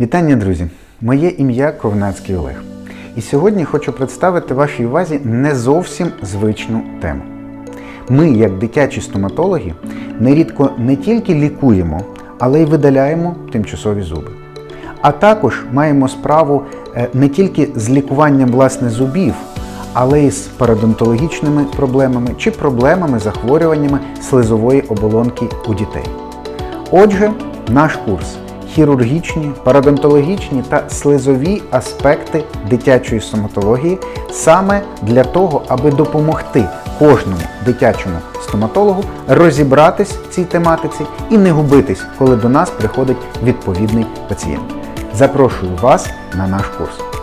Вітання, друзі! Моє ім'я Ковнацький Олег. І сьогодні хочу представити вашій увазі не зовсім звичну тему. Ми, як дитячі стоматологи, нерідко не тільки лікуємо, але й видаляємо тимчасові зуби. А також маємо справу е, не тільки з лікуванням власне зубів, але й з парадонтологічними проблемами чи проблемами захворюваннями слизової оболонки у дітей. Отже, наш курс хірургічні, парадонтологічні та слизові аспекти дитячої стоматології саме для того, аби допомогти кожному дитячому стоматологу розібратись в цій тематиці і не губитись, коли до нас приходить відповідний пацієнт. Запрошую вас на наш курс.